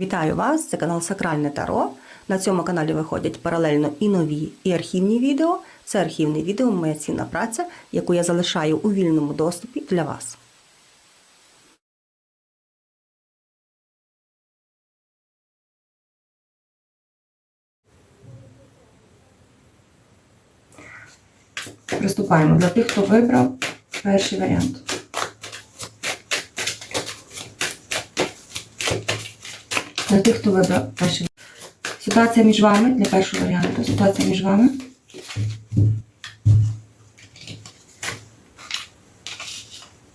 Вітаю вас! Це канал Сакральне Таро. На цьому каналі виходять паралельно і нові, і архівні відео. Це архівне відео, моя цінна праця, яку я залишаю у вільному доступі для вас. Приступаємо для тих, хто вибрав перший варіант. Для тих, хто вибрав перший. Ситуація між вами для першого варіанту. Ситуація між вами.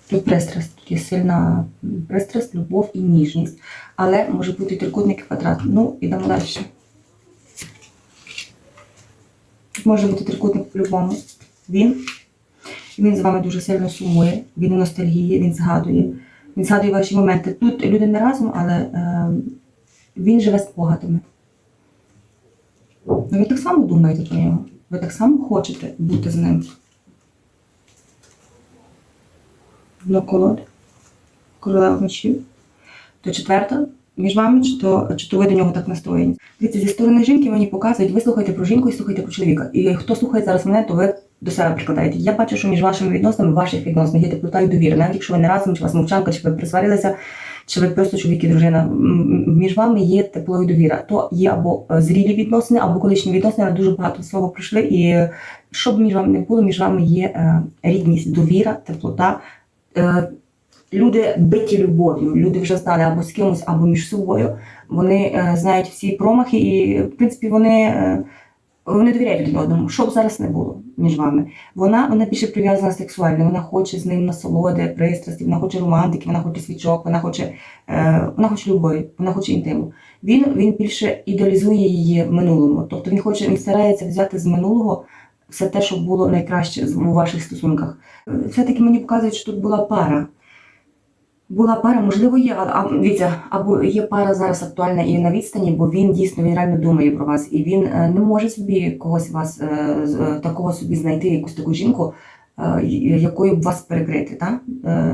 Тут пристрасть, тільки сильна пристрасть, любов і ніжність. Але може бути трикутник і квадрат. Ну, ідемо далі. Тут може бути трикутник по-любому. Він. Він з вами дуже сильно сумує, він у ностальгії, він згадує. Він згадує ваші моменти. Тут люди не разом, але е, він живе спогадами. Ну, Ви так само думаєте про нього. Ви так само хочете бути з ним. Дно колоди. Королева мечів. То четверта між вами, чи то, чи то ви до нього так настроєні. Дивіться, зі сторони жінки мені показують, ви слухаєте про жінку і слухаєте про чоловіка. І хто слухає зараз мене, то ви до себе прикладаєте. Я бачу, що між вашими відносинами, ваших відносинах є теплота і довіра. Навіть якщо ви не разом, чи вас мовчанка, чи ви присварилися, чи ви просто чоловік і дружина, між вами є тепло і довіра. То є або е, зрілі відносини, або колишні відносини, дуже багато свого пройшли. І що б між вами не було, між вами є е, рідність, довіра, теплота. Е, Люди биті любов'ю, люди вже знали або з кимось, або між собою. Вони знають всі промахи, і в принципі вони, вони довіряють один одному. Що б зараз не було між вами. Вона, вона більше прив'язана сексуально, вона хоче з ним насолоди, пристрасті, вона хоче романтики, вона хоче свічок, вона хоче, е, вона хоче любові, вона хоче інтиму. Він, він більше ідеалізує її в минулому. Тобто він хоче, він старається взяти з минулого все те, що було найкраще у ваших стосунках. Е, Все-таки мені показують, що тут була пара. Була пара, можливо, є, а, дивіться, або є пара зараз актуальна і на відстані, бо він дійсно він реально думає про вас, і він е, не може собі когось вас е, е, такого собі знайти, якусь таку жінку, якою б вас перекрити. Та?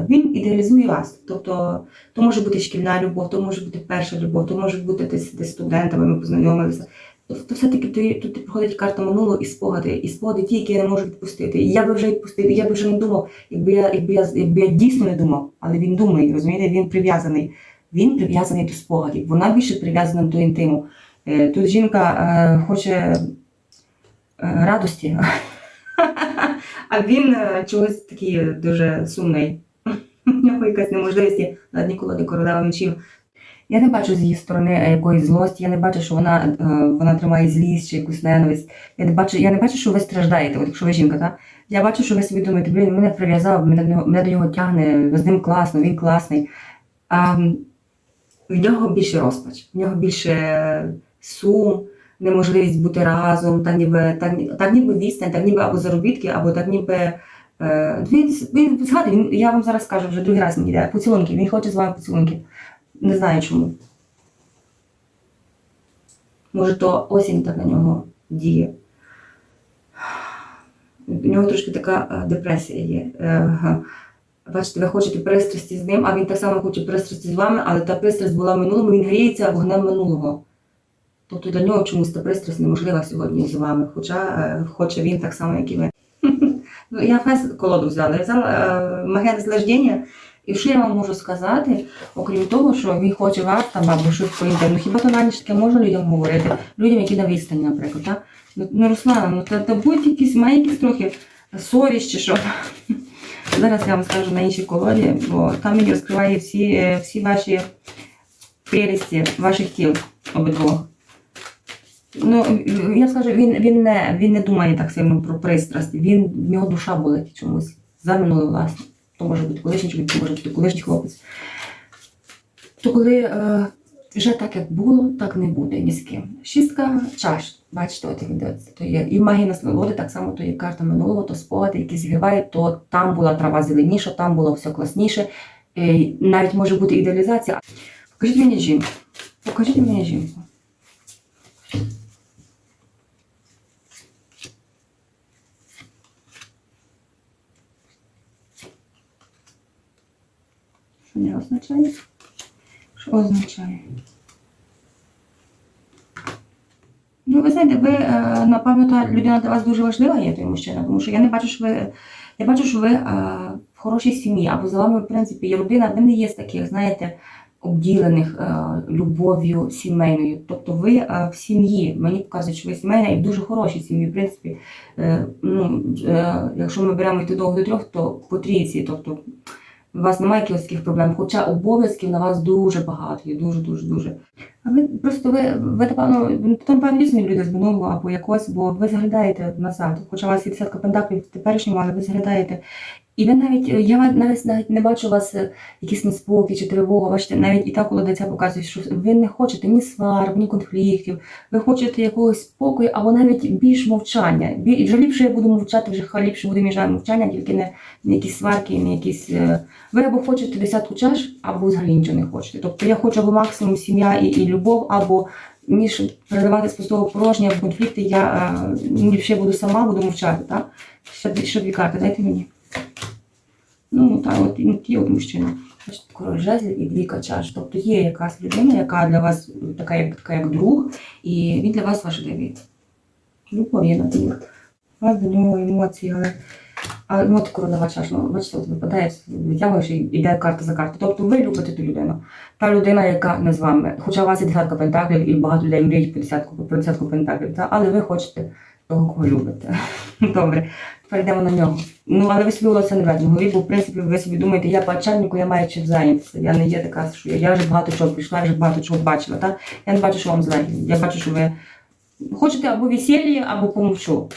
Він ідеалізує вас. Тобто, то може бути шкільна любов, то може бути перша любов, то може бути десь, десь студентами, ми познайомилися. Тобто, все-таки тут, приходить карта минулого і спогади, і спогади ті, які я не можу відпустити. І я би вже відпустив, я би вже не думав, якби я, якби я, якби я дійсно не думав, але він думає, розумієте, він прив'язаний. Він прив'язаний до спогадів, вона більше прив'язана до інтиму. Е, Тут жінка е, хоче е, радості, а він чогось такий дуже сумний. У нього якась неможливість є на дні колоди королева мечів. Я не бачу з її сторони е, якоїсь злості, я не бачу, що вона, е, вона тримає злість чи якусь ненависть. Я не бачу, я не бачу, що ви страждаєте, от якщо ви жінка, так? Я бачу, що ви собі думаєте, блін, мене прив'язав, мене, до нього- мене до нього тягне, з ним класно, він класний. А в нього більше розпач, в нього більше сум, неможливість бути разом, так ніби, так, так ніби відстань, так ніби або заробітки, або так ніби. Е, він, він згадує, я вам зараз скажу, вже другий раз мені йде поцілунки, він хоче з вами поцілунки. Не знаю чому. Може, то осінь так на нього діє. У нього трошки така е, депресія є. Е. Бачите, ви хочете пристрасті з ним, а він так само хоче пристрасті з вами, але та пристрасть була в минулому, він гріється вогнем минулого. Тобто для нього чомусь та пристрасть неможлива сьогодні з вами, хоча е, хоче він так само, як і ви. Ну, Я фес колоду взяла. Я взяла маген злеждення. І що я вам можу сказати, окрім того, що він хоче вас там щось по інтернету. Хіба то раніше таке можна людям говорити? Людям, які на відстані, наприклад. Так? Ну, ну Руслана, ну та, та будь якісь, має якісь трохи совість чи що. Зараз я вам скажу на іншій колоді, бо там мені розкриває всі, всі ваші прелісті ваших тіл обидвох. Ну, я скажу, він, він, не, він не думає так сильно про пристрасть. Він, в нього душа болить чомусь. За минуле власне. То може бути колишній чоловік, то може бути колишній хлопець. То коли е, вже так, як було, так не буде ні з ким. Шістка чаш, бачите, от то є. І магія насолоди, так само то є карта минулого, то спогади, які зігрівають, то там була трава зеленіша, там було все класніше. Е, навіть може бути ідеалізація. Покажіть мені жінку. Покажіть мені жінку. Не означає? Що означає? Ну, ви знаєте, ви, е, напевно, та людина для вас дуже важлива є той мужчина, тому що я не бачу, що ви. Я бачу, що ви е, в хорошій сім'ї, або за вами, в принципі, є родина, ви не є з таких, знаєте, обділених е, любов'ю сімейною. Тобто ви е, в сім'ї, мені показують, що ви сімейна і в дуже хорошій сім'ї. В принципі, е, ну, е, якщо ми беремо йти довго до трьох, то по трійці, тобто у вас немає якихось таких проблем, хоча обов'язків на вас дуже багато, є дуже, дуже, дуже. А ви просто ви, ви напевно, то, напевно, різні люди з минулого або якось, бо ви заглядаєте назад. Хоча у вас є десятка пентаклів теперішнього, але ви заглядаєте. І ви навіть, я навіть, навіть не бачу у вас е, якийсь неспокій чи тривога. Бачите, навіть і так коли дитя показує, що ви не хочете ні сварок, ні конфліктів, ви хочете якогось спокою, або навіть більш мовчання. Бі- Вже ліпше я буду мовчати, вже хай ліпше буде між мовчання, тільки не, не якісь сварки, не якісь. е, Ви або хочете десятку чаш, або взагалі нічого не хочете. Тобто я хочу або максимум сім'я і, і любов, або ніж передавати з пустого порожня в конфлікти, я е, ліпше буду сама, буду мовчати. Так? Ще, ще дві карти, дайте мені. Ну, так, от ну, ті от мужчина. Король жезлів і двійка чаш. Тобто є якась людина, яка для вас така, як, така, як друг, і він для вас важливий. Любов є на друг. У вас до нього емоції, але. А ну, от королева чаш, ну, бачите, от випадає, витягуєш і йде карта за картою. Тобто ви любите ту людину. Та людина, яка не з вами. Хоча у вас є десятка пентаклів і багато людей мріють по десятку, по десятку пентаклів, та? але ви хочете того, кого любите. Добре, тепер йдемо на нього. Ну, але ви собі волосся не ведете в голові, бо в принципі ви собі думаєте, я по я маю чим зайнятися. Я не є така, що я, я вже багато чого прийшла, я вже багато чого бачила. Та? Я не бачу, що вам зле. Я бачу, що ви хочете або весілля, або помовчу.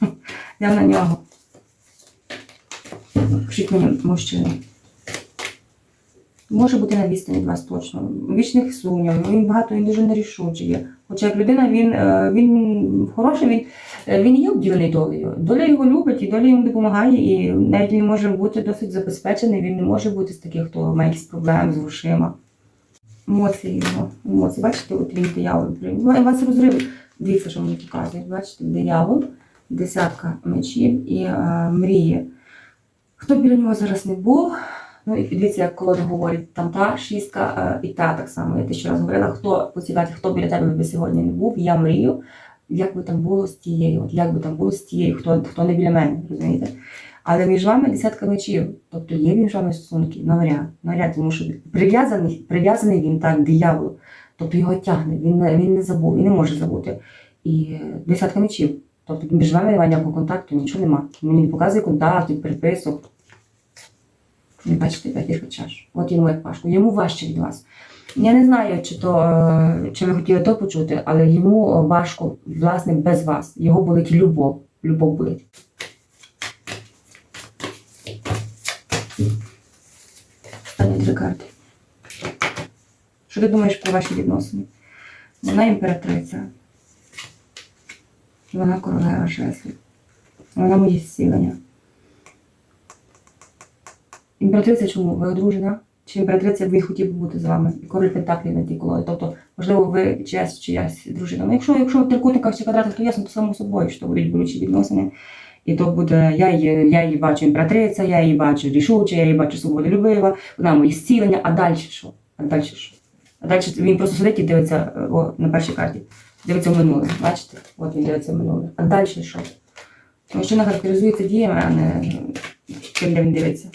Я на нього. Пишіть мені мужчину. Може бути на відстані від вас точно. Вічних сумнівів, він багато, він дуже нерішучий. Хоча як людина, він, е, він хороший, він, е, він є обділений долею. Доля його любить і доля йому допомагає, і навіть він може бути досить забезпечений, він не може бути з таких, хто має якісь проблеми з грошима. Емоції його, емоції. Бачите, от він диявол. У вас розрив. Дивіться, що мені показують. Бачите, диявол, десятка мечів і е, мрії. Хто біля нього зараз не був, ну і дивіться, як колоди говорять, там та шістка е, і та так само. Я те ще раз говорила, хто по хто біля тебе би сьогодні не був, я мрію, як би там було з тією, от як би там було з тією, хто, хто не біля мене, розумієте? Але між вами десятка мечів, тобто є між вами стосунки, навряд, навряд, тому що прив'язаний, прив'язаний він так, диявол, тобто його тягне, він, він не забув, він не може забути. І десятка мечів. Тобто між вами немає ніякого контакту, нічого нема. Мені не показує контактів, переписок. Ви бачите, п'ятірка чаш. От йому як важко. Йому важче від вас. Я не знаю, чи то е, чи ви хотіли то почути, але йому важко, власне, без вас. Його болить любов. Любов болить. Останні три карти. Що ти думаєш про ваші відносини? Вона імператриця. Вона королева жезлів. Вона моє зцілення. Імператриця чому? Ви одружена? Чи імператриця ви хотів би бути з вами? І король пентаклів на тій колоді. Тобто, можливо, ви чиясь чиясь дружина. Ну, якщо, якщо в трикутниках чи квадратах, то ясно, то само собою, що будуть болючі відносини. І то буде, я її, я її бачу імператриця, я її бачу рішуча, я її бачу свободолюбива, вона моє зцілення, а далі що? А далі що? А далі він просто сидить і дивиться о, на першій карті. Дивиться в минуле. Бачите? От він дивиться в минуле. А далі що? Тому що вона характеризується діями, а не тим, де він дивиться.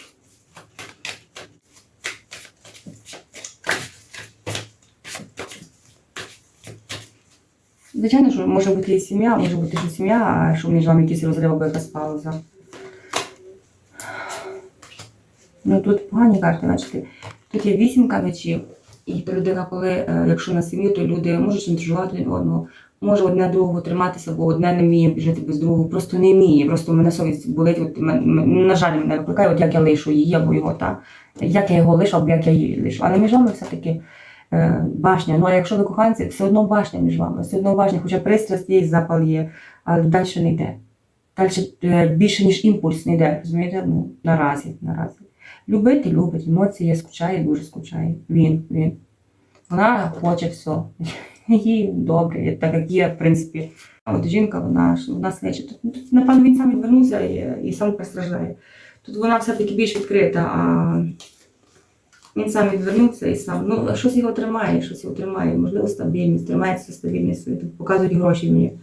Звичайно, що може бути і сім'я, може бути що сім'я, а що між вами якийсь розрив або якась пауза. Ну тут погані карти, бачите. Тут є вісімка мечів, і то людина, коли, е, якщо на сім'ю, то люди можуть шантажувати одного, може одне другого триматися, бо одне не вміє жити без другого, просто не вміє. Просто мене совість болить, от, мен- на жаль, мене викликає, от як я лишу її або його, та, як я його лишу, або як я її лишу. Але між вами все-таки башня. Ну а якщо ви коханці, все одно башня між вами, все одно башня, хоча пристрасть є, запал є, але далі не йде. Далі е, більше, ніж імпульс не йде, розумієте? Ну, наразі, наразі. Любити любить, емоції скучає, дуже скучає. Він, він. Вона хоче все. Їй добре, так як є, в принципі. А от жінка, вона вона свече. Тут, напевно, він сам відвернувся і, і сам постраждає. Тут вона все-таки більш відкрита, а Він сам відвернувся і сам. Ну, щось його тримає, щось його тримає. Можливо, стабільність, тримається стабільність. Показують гроші мені.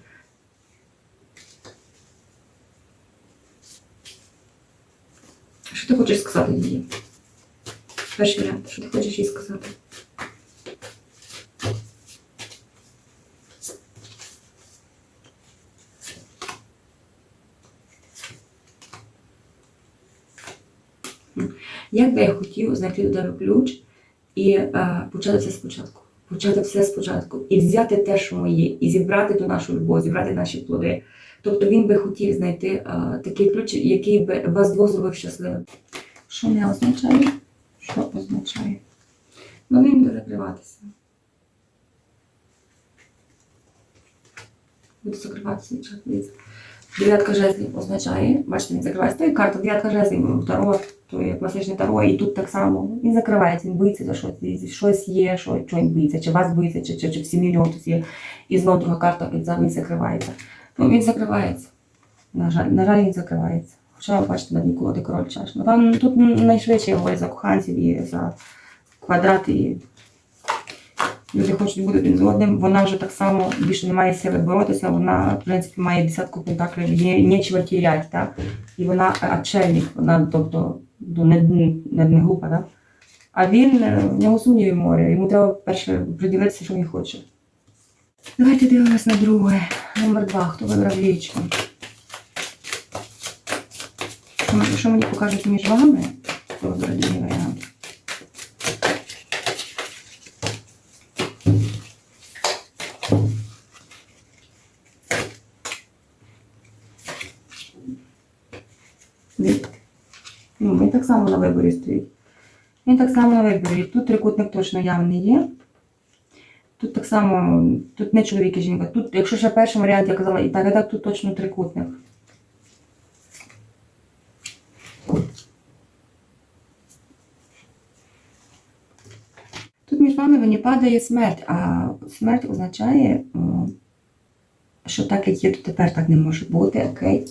Що ти хочеш сказати їй? Перший варіант, що ти хочеш їй сказати? Як би я хотів знайти до тебе ключ і е, почати все спочатку. Почати все спочатку. І взяти те, що моє, і зібрати ту нашу любов, зібрати наші плоди. Тобто він би хотів знайти е, такий ключ, який би вас двох зробив щасливим. Що не означає? Що означає? Ну, він буде закриватися. Буде закриватися. Дивіться. Дев'ятка жезлів означає, бачите, він закривається. То карта дев'ятка жезлів, таро, то є класичне таро, і тут так само. Він закривається, він боїться за щось. Щось є, що, він боїться, чи вас боїться, чи, чи, чи в сім'ї нього тут є. І знову друга карта, він, закривається. Ну, він закривається. На жаль, на жаль, він закривається. Хоча бачите, на дні колоди король чаш. Ну, там тут найшвидше говорять за коханців і за квадрат, і люди хочуть бути один з одним. Вона вже так само більше не має сили боротися. Вона, в принципі, має десятку пентаклів, є нічого тірять, так? І вона отчельник, вона, тобто, ну, не, не, не глупа, так? А він, е, в нього сумніві море, йому треба перше приділитися, що він хоче. Давайте дивимось на друге. Номер два. Хто вибрав лічку? Що, що мені покажуть між вами? Хто вибрав другий варіант? Він, ну, він так само на виборі стоїть. Він так само на виборі. Тут трикутник точно явний є. Тут так само, тут не чоловік і жінка. Тут, якщо ще перший варіант, я казала, і так, і так, тут точно трикутник. Тут між вами не падає смерть, а смерть означає, що так, як є, то тепер так не може бути, окей.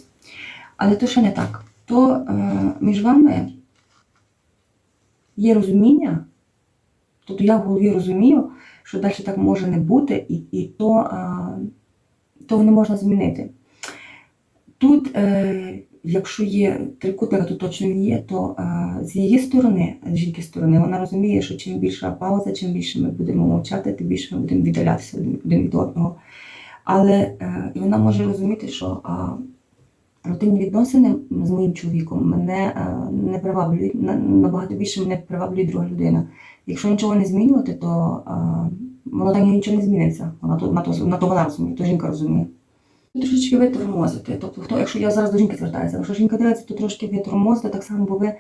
Але то ще не так. То е, між вами є розуміння, тобто я в голові розумію, що далі так може не бути, і, і то, а, того не можна змінити. Тут, е, якщо є трикутника, то точно він є, то а, з її сторони, з жінки сторони, вона розуміє, що чим більша пауза, чим більше ми будемо мовчати, тим більше ми будемо віддалятися один від одного. Але е, вона може розуміти, що а, родинні відносини з моїм чоловіком мене е, не приваблюють, набагато більше мене приваблює друга людина. Якщо нічого не змінювати, то е, воно так нічого не зміниться. Вона то, на, то, на то вона розуміє, то жінка розуміє. Трошечки ви тормозите. Тобто, хто, якщо я зараз до жінки звертаюся, якщо жінка дивиться, то трошки ви тормозите, так само, бо ви е,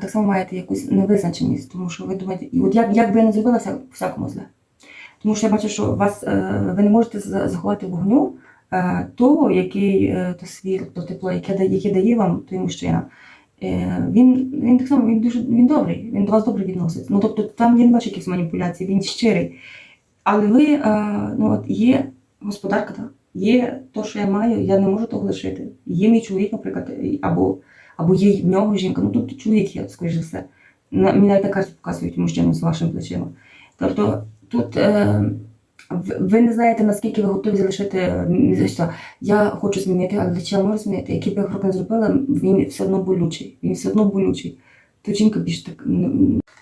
так само маєте якусь невизначеність, тому що ви думаєте, і от як, як би я не зробила, всякому зле. Тому що я бачу, що вас, ви не можете заховати вогню того, який е, то світло, то тепло, яке, яке дає вам той мужчина. Е, він, він так само він дуже він добрий, він до вас добре відноситься. Ну тобто там він бачить якісь маніпуляції, він щирий. Але ви, е, ну от є господарка, так? є то, що я маю, я не можу того лишити. Є мій чоловік, наприклад, або, або є в нього жінка, ну тут чоловік є, скоріш за все. Мені навіть на карті показують мужчину з вашими плечима. Тобто тут е, ви- не знаєте, наскільки ви готові залишити м, за що. Я хочу змінити, але чи я можу змінити? Який би я крок не зробила, він все одно болючий. Він все одно болючий. То жінка більш так.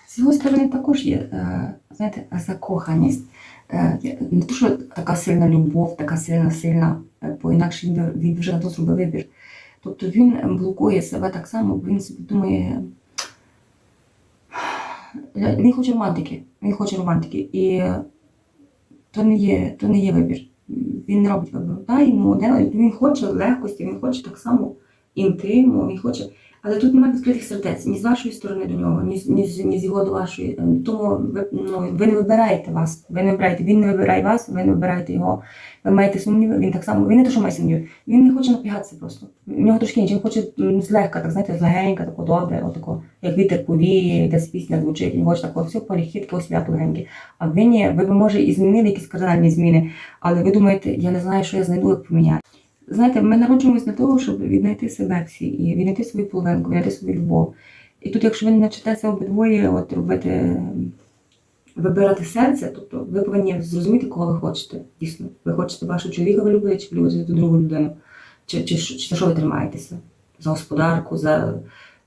З його сторони також є, е, знаєте, закоханість. Е, Не то, що така сильна любов, така сильна, сильна, е, бо інакше він, вже на то зробив вибір. Тобто він блокує себе так само, бо він собі думає. Він хоче романтики. Він хоче романтики. І то не є, то не є вибір. Він не робить вибору. Та, йому він хоче легкості, він хоче так само інтиму, він хоче. Але тут немає відкритих сердець ні з вашої сторони до нього, ні, з- ні, ні з його до вашої. Е, Тому ви, ну, ви не вибираєте вас. Ви не вибираєте, він не вибирає вас, ви не вибираєте його. Ви маєте сумніви, він так само, він не те, що має сумніви, він не хоче напрягатися просто. У нього трошки інше, він хоче злегка, так знаєте, злегенька, тако добре, отако, як вітер повіє, десь пісня звучить, він хоче такого, все поліхід, такого свято легеньке. А ви ні, ви може і змінили якісь кардинальні зміни, але ви думаєте, я не знаю, що я знайду, як поміняти. Знаєте, ми народжуємось для того, щоб віднайти себе всі і віднайти свою половинку, віднайти свою любов. І тут, якщо ви не навчитеся обидвоє от, робити, вибирати серце, тобто ви повинні зрозуміти, кого ви хочете. Дійсно, ви хочете вашого чоловіка, ви любите, чи любите ту другу людину. Чи, чи, що- чи за що ви тримаєтеся? За господарку, за,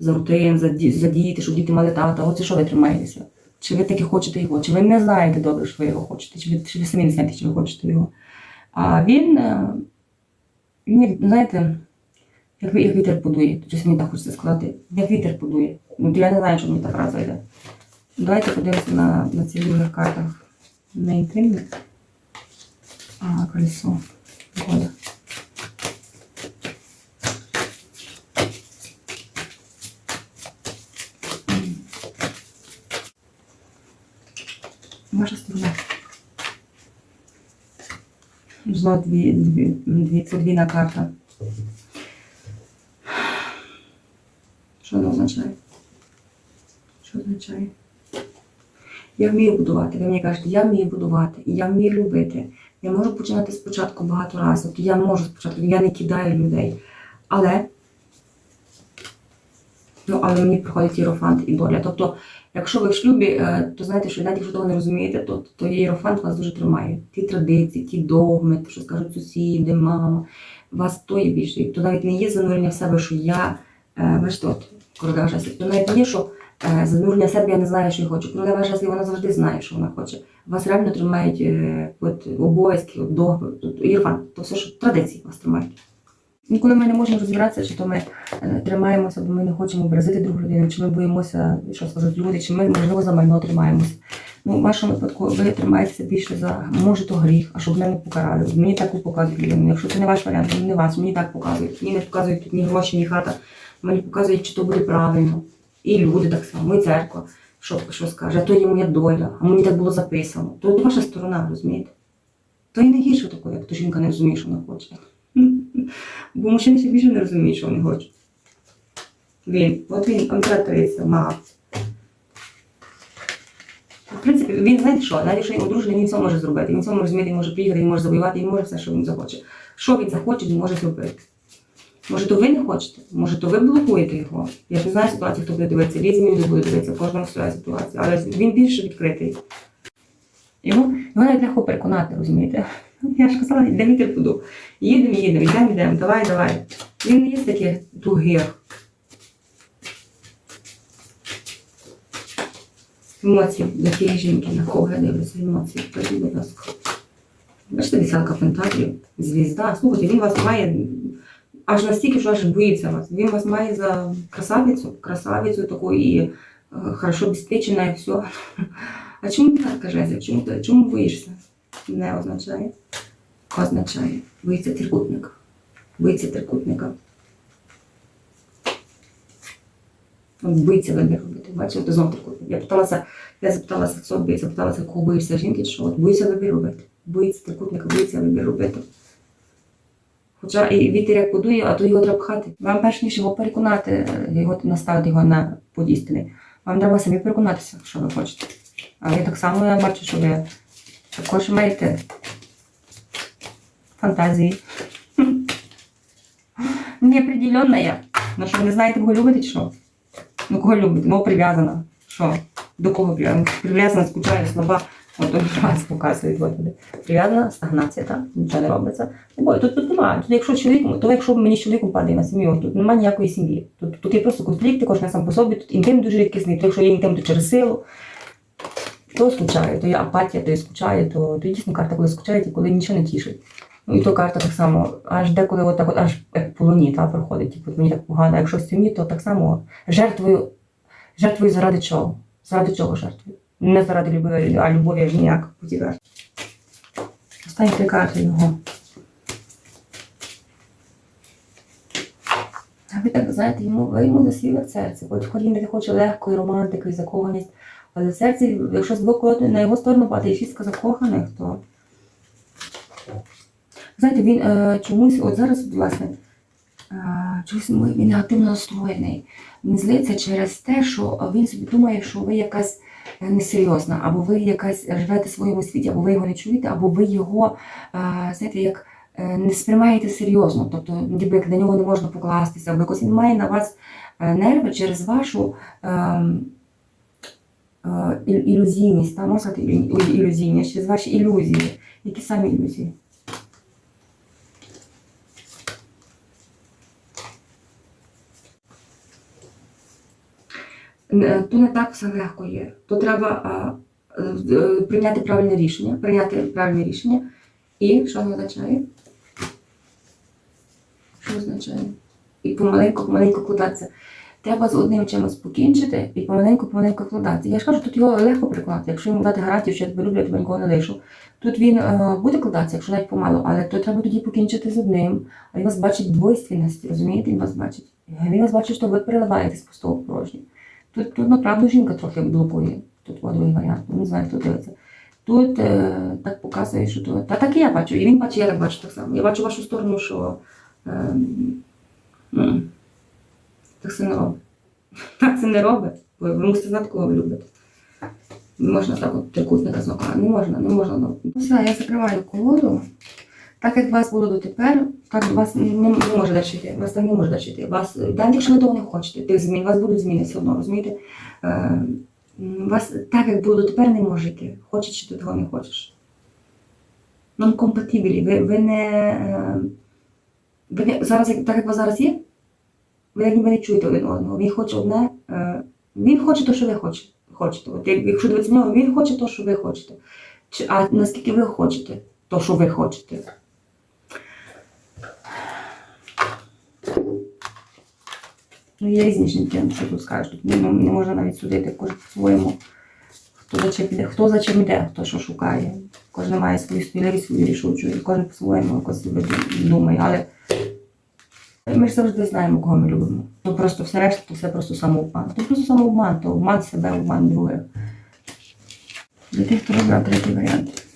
за рутин, за, за діти, щоб діти мали тата. Оце що ви тримаєтеся? Чи ви таки хочете його? Чи ви не знаєте добре, що ви його хочете? Чи ви, чи ви самі не знаєте, чи ви хочете його? А він, е, він знаєте, як, як вітер подує. Щось мені так хочеться сказати. Як вітер подує. Ну, я не знаю, що мені та фраза йде. Давайте подивимося на, на цих других картах. Не інтимних, а колесо. Года. Ваша сторона. Зло дві, дві, дві, подвійна карта. Що вона означає? Що означає? Я вмію будувати. Ви мені кажете, я вмію будувати, я вмію любити. Я можу починати спочатку багато разів. Тобто я можу спочатку, я не кидаю людей. Але, ну, але мені приходить іерофант і доля. Тобто, якщо ви в шлюбі, е, то знаєте, що навіть якщо того не розумієте, то, то іерофант вас дуже тримає. Ті традиції, ті догми, те, що скажуть сусіди, мама, вас то є більше. То навіть не є занурення в себе, що я, е, бачите, от, королева жезлів, то навіть не є, що е, занурення себе я не знаю, що я хочу. Королева жезлів, вона завжди знає, що вона хоче. Вас реально тримають от, обов'язки, от, догми, тут, іерофант, то все, що традиції вас тримають. Ніколи ми не можемо розібратися, то ми е, тримаємося, бо ми не хочемо образити другу людину, чи ми боїмося, що скажуть люди, чи ми, можливо, за майно тримаємося. Ну, в вашому випадку ви тримаєтеся більше за може то гріх, а щоб мене не покарали. Мені так показують людину. Якщо це не ваш варіант, то не вас, мені так показують. Мені не показують тут ні гроші, ні хата. Мені показують, чи то буде правильно. І люди так само, і церква, що, що скаже, а то є моя доля, а мені так було записано. То ваша сторона, розумієте? То і не гірше такое, як то жінка не розуміє, що вона хоче. Бо мужчини ще більше не розуміють, що вони хочуть. Він, от він, імператриця, мага. В принципі, він знаєте що, навіть якщо він одружений, він все може зробити. Він все може змінити, він може приїхати, він може завоювати, він може все, що він захоче. Що він захоче, він може зробити. Може, то ви не хочете, може, то ви блокуєте його. Я не знаю ситуації, хто буде дивитися, різні люди будуть дивитися, в кожному своя ситуація. Але він більше відкритий. Його, його навіть легко переконати, розумієте? Я ж казала, йдемо йти туди. Їдемо, їдемо, йдемо, йдемо, давай, давай. Він не є таких тугих. Емоції для тієї жінки, на кого я дивлюся, емоції. Скажіть, будь ласка. Бачите, десятка пентаклів, звізда. Слухайте, він вас має аж настільки, що аж боїться вас. Він вас має за красавицю, красавицю таку і е, хорошо обеспечена і все. А чому так каже? Чому, ти- чому боїшся? Не означає. Означає. Боїться трикутника. Боїться трикутника. Боїться вибір робити. Бачите, от знов трикутник. Я питалася, я запиталася собі, запиталася, кого боїшся жінки, що от боїться вибір робити. Боїться трикутника, боїться вибір робити. Хоча і вітер як подує, а то його треба пхати. Вам перш ніж його переконати, його наставити його на путь істини. Вам треба самі переконатися, що ви хочете. А ви так само я бачу, що ви також маєте фантазії. Неопределенна я. Ну що, не знаєте, кого любите чи що? Ну кого любите? Мов прив'язана. Що? До кого прив'язана? Прив'язана, скучає, слаба. От раз показують от. Прив'язана, стагнація, так? Нічого не робиться. Не бою, тут, тут немає. Тут якщо чоловік, то якщо мені з чоловіком падає на сім'ю, тут немає ніякої сім'ї. Тут, тут є просто конфлікти, кожен сам по собі, тут інтим дуже рідкісний, то якщо є інтим, то через силу. То скучає, то є апатія, то є скучає, то, то дійсно карта, коли скучають і коли нічого не тішить. Ну і то карта так само, аж деколи от так от, аж як по та, проходить, типу, мені так погано. А якщо в сім'ї, то так само жертвою, жертвою заради чого? Заради чого жертвою? Не заради любові, а любові аж ніяк потівер. Останні три карти його. А ви так знаєте, йому, ви йому засвіли серце. Хоч хоч він не хоче легкої романтики, закоханість, але в серці, якщо з боку на його сторону падає шістка закоханих, то знаєте, він е, чомусь, от зараз, власне, е, чомусь він негативно настроєний. Він злиться через те, що він собі думає, що ви якась е, несерйозна, або ви якась живете в своєму світі, або ви його не чуєте, або ви його, е, знаєте, як е, не сприймаєте серйозно, тобто ніби як на нього не можна покластися, або якось він має на вас е, нерви через вашу е, ілюзійність, та, можна сказати, ілю- ілю- ілюзійність, через ваші ілюзії. Які самі ілюзії? Е, То не так все легко є. То треба е, е, прийняти правильне рішення, прийняти правильне рішення. І що воно означає? Що означає? І помаленьку, помаленьку вкладатися. Треба з одним чимось покінчити і помаленьку, помаленьку вкладатися. Я ж кажу, тут його легко прикласти. Якщо йому дати гарантію, що я тебе люблю, я тебе нікого не лишу. Тут він е, буде вкладатися, якщо навіть помалу, але то треба тоді покінчити з одним. А він вас бачить двойственності, розумієте? Він вас бачить. Він вас бачить, що ви переливаєтесь пустого в порожнє. Тут, тут направду жінка трохи блокує. Тут другий варіант, не знаю, хто дивиться. Тут е, так показує, що то. Та так і я бачу. І він бачить, я так бачу так само. Я бачу вашу сторону, що е, так це не робить. Так це не робить. Ви, ви мусите знати, кого ви любите. Не можна так от трикутника з. Не можна, не можна. Ну, Все, я закриваю колоду. Так як вас було дотепер, так вас не, не може далі йти. Вас так не може далі йти. Вас, навіть якщо ви того не хочете, тих змін, вас будуть зміни все одно, розумієте? Е, вас так, як було дотепер, не може йти. Хочеш чи ти того не хочеш. Non-compatibility. Ви, ви не. е, Ви не зараз, так як вас зараз є, ви як ніби не чуєте один одного. Він хоче одне, е, він хоче те, що ви хочете. От якщо дивитися нього, він хоче те, що ви хочете. А наскільки ви хочете те, що ви хочете. Ну, є різні жінки, ну, що тут скажеш. Тут не, не можна навіть судити кожен по-своєму. Хто за чим іде, хто за чим іде, хто що шукає. Кожен має свою сміливість, свою рішучу, і кожен по-своєму якось думає. Але ми ж завжди знаємо, кого ми любимо. То просто все решта, то все просто самообман. То просто самообман, то обман себе, обман других. Для тих, хто вибрав третій варіант.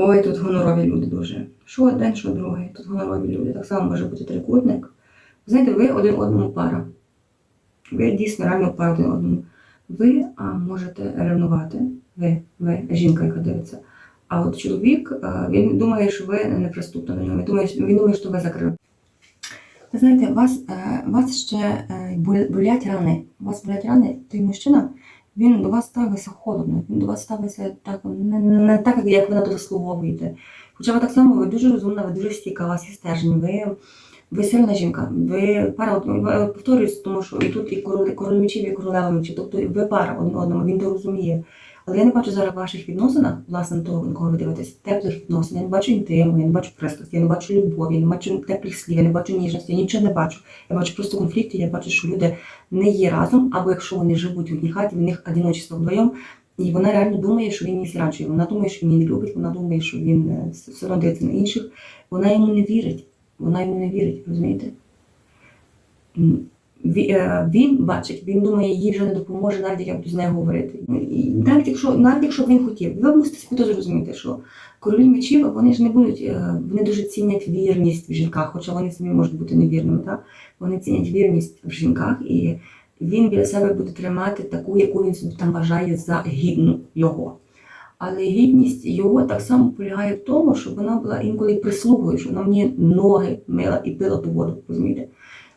Ой, тут гонорові люди дуже. Що один, що другий. Тут гонорові люди. Так само може бути трикутник. Знаєте, ви один одному пара. Ви дійсно реально пара один одному. Ви а, можете ревнувати, ви, ви, жінка, яка дивиться. А от чоловік, він думає, що ви неприступна до нього. Він думає, що- він думає, що ви закрили. Ви знаєте, вас, е, вас ще е, болять рани. У вас болять рани, той мужчина, він до вас ставиться холодно, він до вас ставиться так, не, не, так, як ви на то заслуговуєте. Хоча ви так само, ви дуже розумна, ви дуже стійка, вас є стержень, ви, ви сильна жінка, ви пара, повторююсь, тому що і тут і король, король мечів, і королева мечів, тобто ви пара один одному, він то розуміє. Але я не бачу зараз ваших відносинах, власне, того, на кого ви дивитесь, теплих відносин. Я не бачу інтиму, я не бачу пристрасті, я не бачу любові, я не бачу теплих слів, я не бачу ніжності, я нічого не бачу. Я бачу просто конфлікти, я бачу, що люди не є разом, або якщо вони живуть в одній хаті, в них одиночество вдвоєм, і вона реально думає, що він її зраджує. Вона думає, що він її не любить, вона думає, що він все одно дивиться на інших. Вона йому не вірить. Вона йому не вірить, розумієте? Е, Він бачить, він думає, їй вже не допоможе, навіть як з нею говорити. І навіть якщо, навіть якщо б він хотів, ви мусите собі теж розуміти, що королі мечів вони ж не будуть, е, вони дуже цінять вірність в жінках, хоча вони самі можуть бути невірними. Так? Вони цінять вірність в жінках, і він біля себе буде тримати таку, яку він собі там вважає за гідну його. Але гідність його так само полягає в тому, щоб вона була інколи прислугою, що вона мені ноги мила і пила ту воду, розумієте?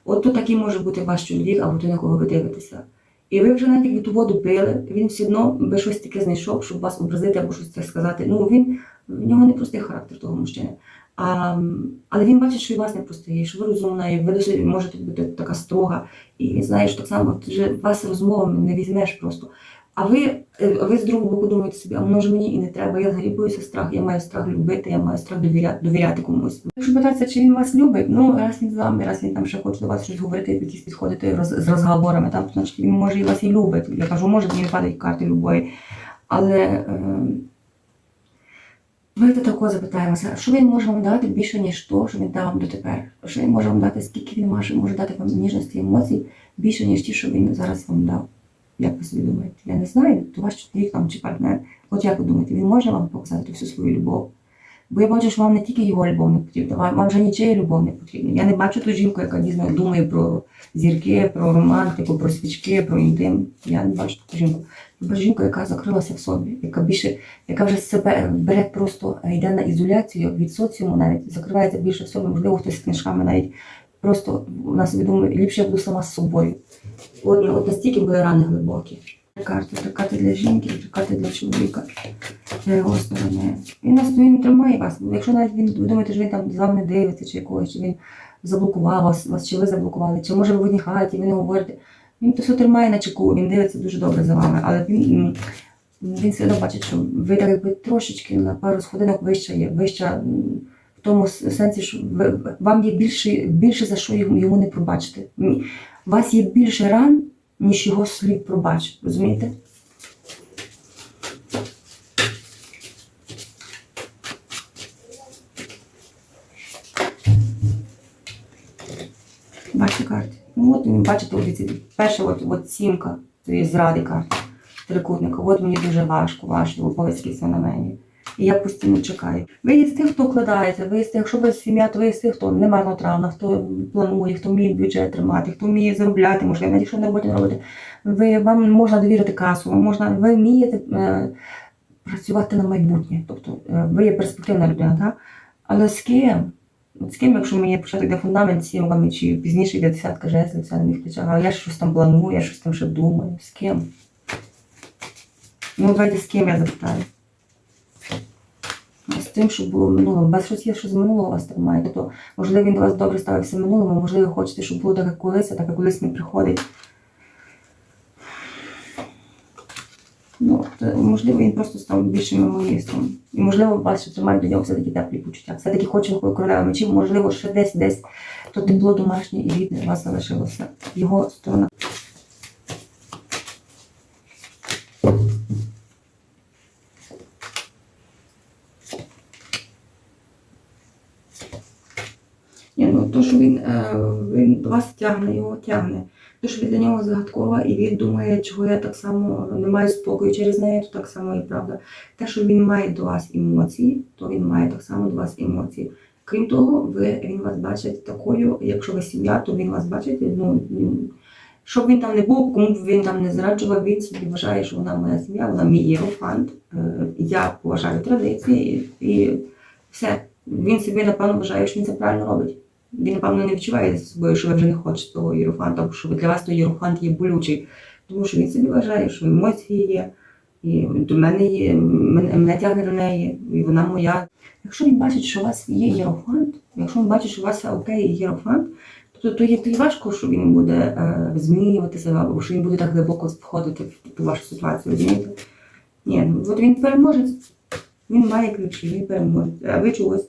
От то такий може бути ваш чоловік, або той, на кого ви дивитеся. І ви вже навіть якби воду пили, він все одно би щось таке знайшов, щоб вас образити або щось це сказати. Ну він в нього не простий характер того мужчини. А, але він бачить, що і вас не простий, що ви розумна, і ви досить можете бути така строга. І знаєш, так само вже вас розмовами не візьмеш просто. А ви, е, ви з другого боку думаєте собі, а воно мені і не треба, я взагалі боюся страх, я маю страх любити, я маю страх довіряти, довіряти комусь. Якщо питатися, чи він вас любить, ну раз він з вами, раз він там ще хоче до вас щось говорити, якісь підходити роз, з розговорами, там, значить він може і вас і любить. Я кажу, може, мені падають карти любові. Але е, Давайте тако запитаємося, що він може вам дати більше, ніж то, що він дав вам дотепер? Що він може вам дати, скільки він може, може дати вам ніжності емоцій більше, ніж ті, що він зараз вам дав? Як ви собі думаєте? Я не знаю, то ваш чоловік там чи партнер. От як ви думаєте, він може вам показати всю свою любов? Бо я бачу, що вам не тільки його любов не потрібна, вам вам вже нічия любов не потрібна. Я не бачу ту жінку, яка дійсно думає про зірки, про романтику, про свічки, про інтим. Я не бачу таку жінку. Я бачу жінку, яка закрилася в собі, яка більше, яка вже себе бере просто йде на ізоляцію від соціуму, навіть закривається більше в собі, можливо, хтось з книжками навіть просто вона собі думає, ліпше я буду сама з собою. От, от настільки були рани глибокі. Карти, три карти для жінки, три карти для чоловіка. Для його сторони. Він нас він тримає вас. Якщо навіть він ви думаєте, що він там з вами дивиться, чи якогось, чи він заблокував вас, вас, чи ви заблокували, чи може ви в ви не говорите. Він то все тримає на чеку, він дивиться дуже добре за вами, але він, він все одно бачить, що ви так якби трошечки на пару сходинок вища є, вища в тому сенсі, що вам є більше, більше за що йому, не пробачити. У вас є більше ран, ніж його слів пробачити, розумієте? Бачите карти. Ну от він, бачите, от перша от, от сімка, це є зради карти трикутника. От мені дуже важко, обов'язки все на мені. І я постійно чекаю. Ви є з тих, хто вкладається, ви з тих, якщо ви сім'я, то ви є з тих, хто не марнотравна, хто планує, хто вміє бюджет тримати, хто вміє заробляти, можливо, навіть якщо на роботі не робите. Ви, вам можна довірити касу, можна, ви вмієте е, працювати на майбутнє. Тобто е, ви є перспективна людина, так? Але з ким? З ким, якщо мені початок йде фундамент сімками, чи пізніше йде десятка жезлів, це на моїх плечах, але я щось там планую, я щось там ще думаю. З ким? Ну, давайте з ким я запитаю. З тим, що було в минулому. Без щось є, що з минулого вас тримає. Тобто, можливо, він до вас добре ставився в минулому, можливо, хочете, щоб було так, як колись, а так, як колись не приходить. Ну, то, можливо, він просто став більшим егоїстом. І можливо, вас ще тримають до нього все-таки теплі почуття. Все-таки хоче королева мечів, можливо, ще десь десь то тепло домашнє і рідне вас залишилося. Його сторона. Ні, ну то, що він, е, він вас тягне, його тягне. Ви для нього загадкова, і він думає, чого я так само не маю спокою через неї, то так само і правда. Те, що він має до вас емоції, то він має так само до вас емоції. Крім того, ви, він вас бачить такою, якщо ви сім'я, то він вас бачить. Ну, щоб він там не був, кому б він там не зраджував, він собі вважає, що вона моя сім'я, вона мій єрофант. Е, Я поважаю традиції і все. Він собі, напевно, вважає, що він це правильно робить. Він, напевно, не відчуває за собою, що ви вже не хочете того єрофанта, або що для вас той єрофант є болючий. Тому що він собі вважає, що емоції є, і до мене є, мене, мене тягне до неї, і вона моя. Якщо він бачить, що у вас є єрофант, якщо він бачить, що у вас все окей, єрофант, то, то є то й важко, що він буде е, змінювати або що він буде так глибоко входити в ту вашу ситуацію, розумієте? Ні, ну, от він переможець, він має ключі, він переможець, а ви чогось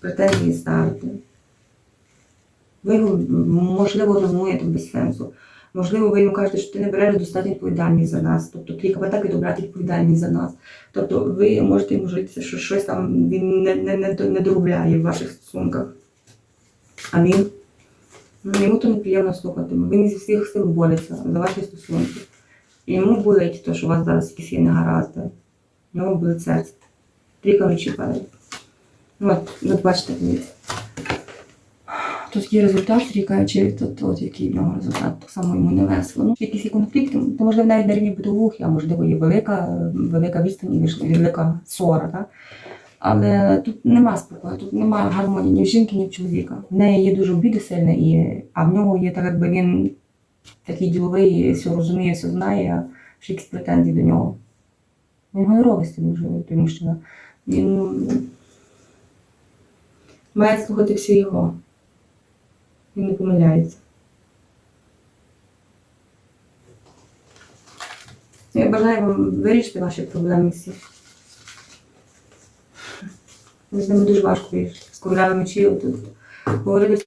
претензії ставите. Ви його, можливо, розумієте без сенсу. Можливо, ви йому кажете, що ти не береш достатньо відповідальність за нас. Тобто трійка пентаклів то брати відповідальність за нас. Тобто ви можете йому житися, що щось там він не, не, не, не доробляє в ваших стосунках. А він ну, йому то неприємно слухати. Він зі всіх сил бореться за ваші стосунки. І йому болить те, що у вас зараз якісь є негаразди. Йому болить серце. Трійка падає. Ну, От, от бачите, дивіться. Тут є результат, рікаючи, тут от який в нього результат, так само йому не весело. Ну, якісь є конфлікти, то можливо навіть на рівні битовухи, а можливо є велика, велика відстань, велика ссора, так? Але тут нема спокою, тут немає гармонії ні в жінки, ні в чоловіка. В неї є дуже обіди сильне, і, а в нього є так, якби він такий діловий, все розуміє, все знає, ще якісь претензії до нього. Він гоноровистий дуже той мужчина. Він ну, має слухати всі його. Він не помиляється. Я бажаю вам вирішити ваші проблеми всі. З ними дуже важко вирішити. З королевами чи тут говорили